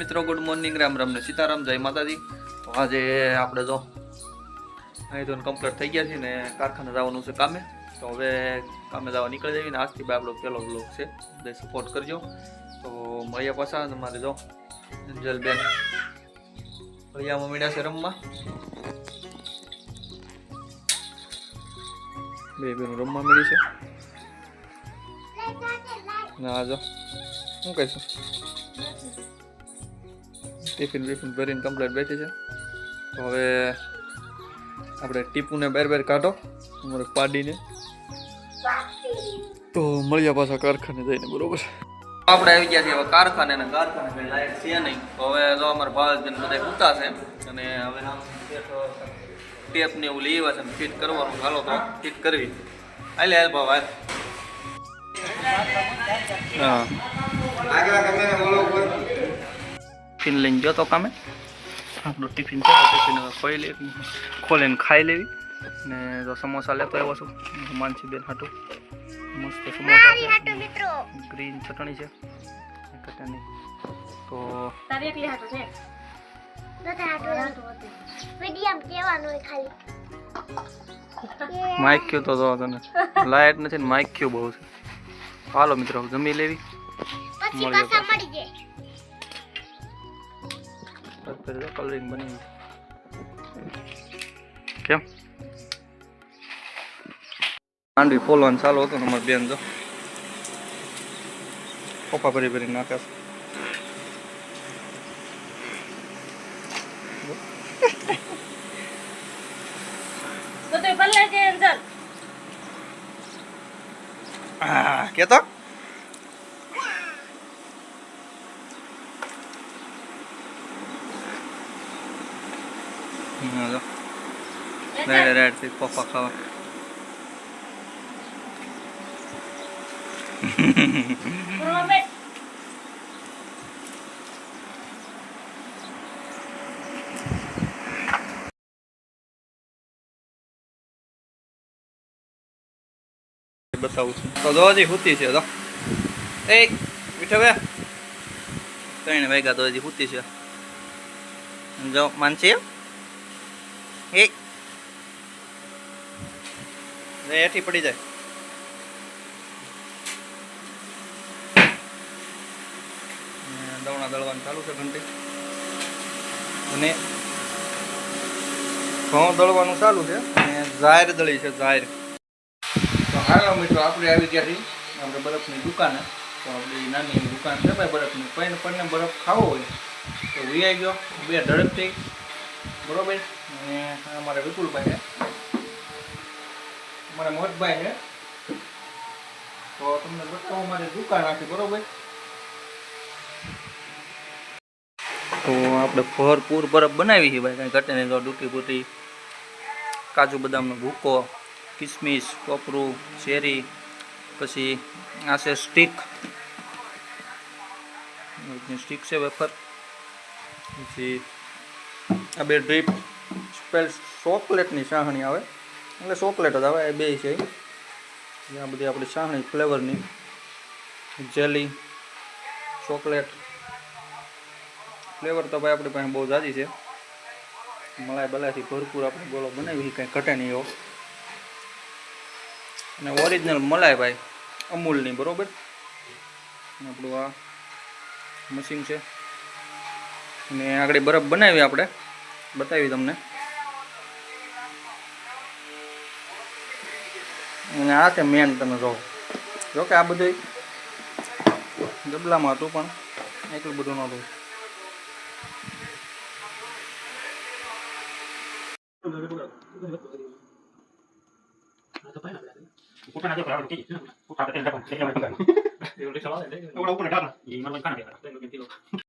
મિત્રો good morning Ram Ram ને સીતારામ, જય માતાજી. આજે આપણે જો અહીં તો કમ્પ્લીટ થઈ ગયા છે ને કારખાને જવાનું છે કામે. તો હવે કામે જવા નીકળી જઈએ ને. આજથી આપણો પહેલો બ્લોગ છે. બધે સપોર્ટ કરજો. તો મળ્યા પાછા અને મારે જો અંજલબેન ફળિયામાં મળ્યા છે રમવા. બે બેનું રમવા મળી છે. ના જો, શું કહીશું? ટિફિન બિફિન ભરીને કમ્પ્લેટ બેઠી છે. તો હવે આપણે ટીપુને બેર બેર કાઢો, અમારે પાડીને. તો મળ્યા પાછા કારખાને જઈને, બરોબર? આપણે આવી ગયા છીએ હવે કારખાને ને કારખાને કઈ લાયક છે નહીં. હવે જો અમારા ભાવજન બધા ઉતા છે અને હવે ટેપ ને એવું લઈ આવ્યા છે ફિટ કરવાનું હાલો તો ફિટ કરવી. હાલે, હાલ ભાવ, હાલ. હા. ટિફિન લઈને ગયો તો કામે. આપણું ટિફિન છે ટિફિન ખોઈ લેવી ખોલીને ખાઈ લેવી. ને જો સમોસા લેતો આવ્યો છું માનસી બેન હાટું. મસ્ત સમોસા છે. ગ્રીન ચટણી છે. ચટણી. તો માઇક ક્યુ તો તને. લાઇટ નથી ને માઇક ક્યુ બહુ છે. હાલો મિત્રો જમી લેવી. મળી મળીએ પાછા મળી જાય કલરિંગ બની કેમ માંડવી ફોલવાનું ચાલુ હતું ને અમારી બેન જો પપ્પા ભરી ભરી નાખે છે. તો તે ભલે છે અંજલ આ, કેતો રેડ રેડથી પપ્પા ખાવા બતાવું છું. તો હજી હુતી છે તો. એ ઉઠ હવે ત્રણ વાગ્યા તો હજી હુતી છે. જો માનસી એ. એ હેઠી પડી જાય. દવણા દળવાનું ચાલુ છે ઘંટી. અને ઘઉં દળવાનું ચાલુ છે અને જાહેર દળી છે, જાહેર. તો હાલો મિત્રો, આપણે આવી ગયા છીએ આપણે બરફની દુકાને. તો આપણી નાની એવી દુકાન છે ભાઈ, બરફની. પણ પણ બરફ ખાવો હોય તો વી ગયો, બે ઝડપથી બરોબર? આ અમારા વિપુલભાઈ છે. અમારા મોટભાઈ છે. તો તમને બતાવો મારી દુકાન આખી, બરોબર? તો આપણે ભરપૂર બરફ બનાવી છે ભાઈ, કાંઈ ઘટે નહીં તો ડૂટી બૂટી, કાજુ બદામનો ભૂકો, કિસમિસ, કોપરું, શેરી, પછી આ છે સ્ટીક. સ્ટીક છે વેફર. પછી આ બે ડ્રીપ. સ્પેલ ચોકલેટની ચાહણી આવે. એટલે ચોકલેટ જ આવે, એ બે છે. આ બધી આપણી ચાહણી ફ્લેવરની. Jelly, chocolate. ફ્લેવર તો ભાઈ આપણી પાસે બહુ જાજી છે. મલાઈ બલાઈથી ભરપૂર આપણે ગોળો બનાવી કાંઈ ઘટે નહીં એવો. અને ઓરિજિનલ મલાઈ ભાઈ, અમૂલની, બરોબર? આપણું આ મશીન છે. અને આગળ બરફ બનાવી આપણે. બતાવી તમને. અને આ છે મેન તમે જો જો કે આ બધું ડબલામાં હતું પણ એટલું બધું નહોતું Bukan